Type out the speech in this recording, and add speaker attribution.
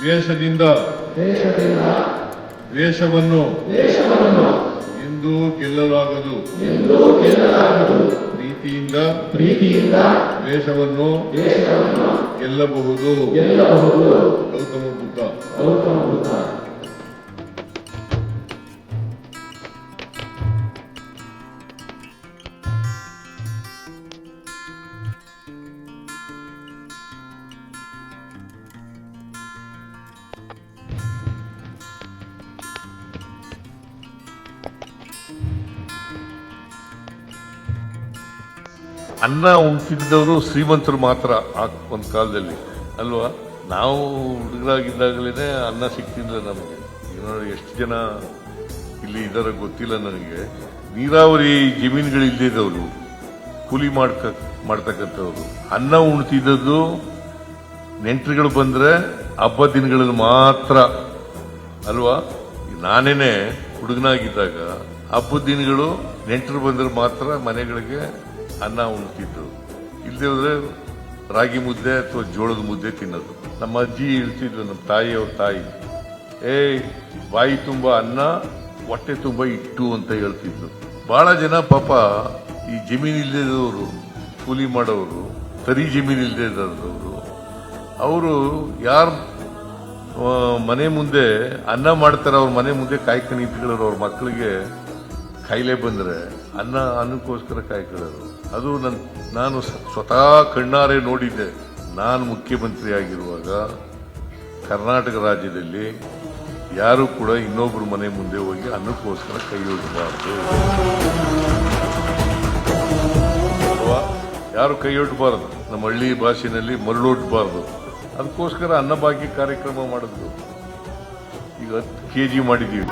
Speaker 1: ದ್ವೇಷದಿಂದ ದ್ವೇಷವನ್ನು ಇಂದು ಗೆಲ್ಲಲಾಗದು. ಪ್ರೀತಿಯಿಂದ
Speaker 2: ಪ್ರೀತಿಯಿಂದ
Speaker 1: ದ್ವೇಷವನ್ನು ಗೆಲ್ಲಬಹುದು.
Speaker 2: ಗೆಲ್ಲಬಹುದು.
Speaker 1: ಗೌತಮ ಬುದ್ಧ.
Speaker 2: ಗೌತಮ ಬುದ್ಧ.
Speaker 1: ಅನ್ನ ಉಣ್ತಿದ್ದವರು ಶ್ರೀಮಂತರು ಮಾತ್ರ ಆ ಒಂದು ಕಾಲದಲ್ಲಿ. ಅಲ್ವಾ? ನಾವು ಹುಡುಗರಾಗಿದ್ದಾಗಲೇ ಅನ್ನ ಸಿಗ್ತಿಲ್ಲ ನಮಗೆ. ನೋಡಿ ಎಷ್ಟು ಜನ ಇಲ್ಲಿ ಇದರ ಗೊತ್ತಿಲ್ಲ ನನಗೆ. ನೀರಾವರಿ ಜಮೀನುಗಳಿಲ್ಲದವರು ಕೂಲಿ ಮಾಡ್ಕ, ಮಾಡ್ತಕ್ಕಂಥವ್ರು. ಅನ್ನ ಉಣ್ತಿದ್ದದ್ದು ನೆಂಟರುಗಳು ಬಂದರೆ ಹಬ್ಬ ದಿನಗಳಲ್ಲಿ ಮಾತ್ರ. ಅಲ್ವಾ? ನಾನೇನೆ ಹುಡುಗನಾಗಿದ್ದಾಗ ಹಬ್ಬದ ದಿನಗಳು ನೆಂಟರು ಬಂದರೆ ಮಾತ್ರ ಮನೆಗಳಿಗೆ ಅನ್ನ ಉಣ್ತಿದ್ರು. ಇಲ್ಲದೆ ಹೋದ್ರೆ ರಾಗಿ ಮುದ್ದೆ ಅಥವಾ ಜೋಳದ ಮುದ್ದೆ ತಿನ್ನೋದು. ನಮ್ಮ ಅಜ್ಜಿ ಹೇಳ್ತಿದ್ರು, ನಮ್ಮ ತಾಯಿ ಅವ್ರ ತಾಯಿ, ಏಯ್, ಬಾಯಿ ತುಂಬ ಅನ್ನ, ಹೊಟ್ಟೆ ತುಂಬ ಇಟ್ಟು ಅಂತ ಹೇಳ್ತಿದ್ರು. ಬಹಳ ಜನ ಪಾಪ ಈ ಜಮೀನು ಇಲ್ಲದವರು ಕೂಲಿ ಮಾಡೋರು, ತರಿ ಜಮೀನು ಇಲ್ಲದೆ ಇದ್ದವರು ಅವರು ಯಾರು ಮನೆ ಮುಂದೆ ಅನ್ನ ಮಾಡ್ತಾರೆ, ಅವ್ರ ಮನೆ ಮುಂದೆ ಕಾಯ್ಕೊಂಡು ಇಟ್ಕೊಳ್ಳೋರು ಅವ್ರ ಮಕ್ಕಳಿಗೆ ಕಾಯಿಲೆ ಬಂದ್ರೆ ಅನ್ನ ಅನ್ನಕ್ಕೋಸ್ಕರ ಕಾಯ್ಕೊಳ್ಳೋದು. ಅದು ನನ್ನ ನಾನು ಸ್ವತಃ ಕಣ್ಣಾರೆ ನೋಡಿದ್ದೆ. ನಾನು ಮುಖ್ಯಮಂತ್ರಿ ಆಗಿರುವಾಗ ಕರ್ನಾಟಕ ರಾಜ್ಯದಲ್ಲಿ ಯಾರು ಕೂಡ ಇನ್ನೊಬ್ಬರು ಮನೆ ಮುಂದೆ ಹೋಗಿ ಅನ್ನಕ್ಕೋಸ್ಕರ ಕೈ ಅಥವಾ ಯಾರು ಕೈ ಒಡ್ಡಬಾರದು ನಮ್ಮ ಹಳ್ಳಿ ಭಾಷೆನಲ್ಲಿ ಮರಳೊಡ್ಡಬಾರ್ದು ಅದಕ್ಕೋಸ್ಕರ ಅನ್ನಭಾಗ್ಯ ಕಾರ್ಯಕ್ರಮ ಮಾಡಿದ್ರು. ಈಗ ಹತ್ತು ಕೆ ಜಿ ಮಾಡಿದ್ದೀವಿ.